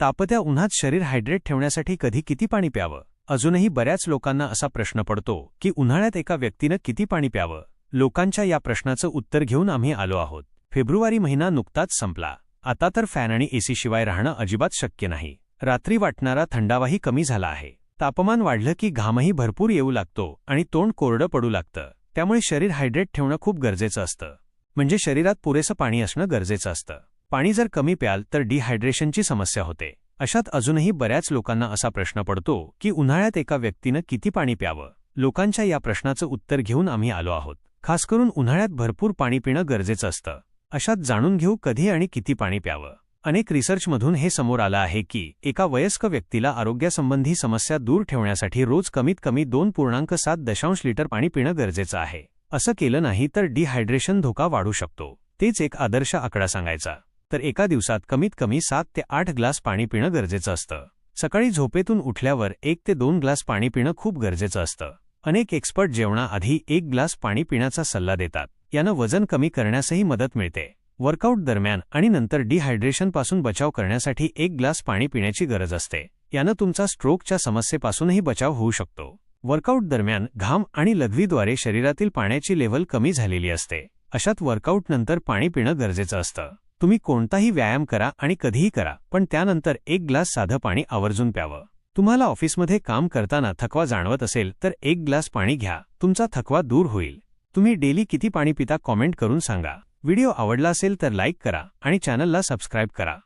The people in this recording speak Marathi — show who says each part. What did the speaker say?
Speaker 1: तापत्या उन्हात शरीर हायड्रेट ठेवण्यासाठी कधी किती पाणी प्यावं? अजूनही बऱ्याच लोकांना असा प्रश्न पडतो की उन्हाळ्यात एका व्यक्तीनं किती पाणी प्यावं? लोकांच्या या प्रश्नाचं उत्तर घेऊन आम्ही आलो आहोत. फेब्रुवारी महिना नुकताच संपला. आता तर फॅन आणि एसी शिवाय राहणं अजिबात शक्य नाही. रात्री वाटणारा थंडावाही कमी झाला आहे. तापमान वाढलं की घामही भरपूर येऊ लागतो आणि तोंड कोरडं पडू लागतं. त्यामुळे शरीर हायड्रेट ठेवणं खूप गरजेचं असतं. म्हणजे शरीरात पुरेसं पाणी असणं गरजेचं असतं. पाणी जर कमी प्याल तर डिहायड्रेशनची समस्या होते. अशात अजूनही बऱ्याच लोकांना असा प्रश्न पडतो की उन्हाळ्यात एका व्यक्तीनं किती पाणी प्यावं? लोकांच्या या प्रश्नाचं उत्तर घेऊन आम्ही आलो आहोत. खास करून उन्हाळ्यात भरपूर पाणी पिणं गरजेचं असतं. अशात जाणून घेऊ कधी आणि किती पाणी प्यावं. अनेक रिसर्चमधून हे समोर आलं आहे की एका वयस्क व्यक्तीला आरोग्यासंबंधी समस्या दूर ठेवण्यासाठी रोज कमीत कमी दोन पूर्णांक सात दशांश लिटर पाणी पिणं गरजेचं आहे. असं केलं नाही तर डिहायड्रेशन धोका वाढू शकतो. तेच एक आदर्श आकडा सांगायचा. तर एका दिवसात कमीत कमी सात ते आठ ग्लास पाणी पिणं गरजेचं असतं. सकाळी झोपेतून उठल्यावर एक ते दोन ग्लास पाणी पिणं खूप गरजेचं असतं. अनेक एक्सपर्ट जेवणाआधी एक ग्लास पाणी पिण्याचा सल्ला देतात. यानं वजन कमी करण्यासही मदत मिळते. वर्कआउट दरम्यान आणि नंतर डिहायड्रेशनपासून बचाव करण्यासाठी एक ग्लास पाणी पिण्याची गरज असते. यानं तुमचा स्ट्रोकच्या समस्येपासूनही बचाव होऊ शकतो. वर्कआउट दरम्यान घाम आणि लघवीद्वारे शरीरातील पाण्याची लेव्हल कमी झालेली असते. अशात वर्कआउट नंतर पाणी पिणं गरजेचं असतं. तुम्ही कोणताही व्यायाम करा आणि कधीही करा पण त्यानंतर एक ग्लास साधं पाणी आवर्जून प्यावं. तुम्हाला ऑफिसमध्ये काम करताना थकवा जाणवत असेल तर एक ग्लास पाणी घ्या. तुमचा थकवा दूर होईल. तुम्ही डेली किती पाणी पिता कॉमेंट करून सांगा. व्हिडिओ आवडला असेल तर लाईक करा आणि चॅनलला सबस्क्राईब करा.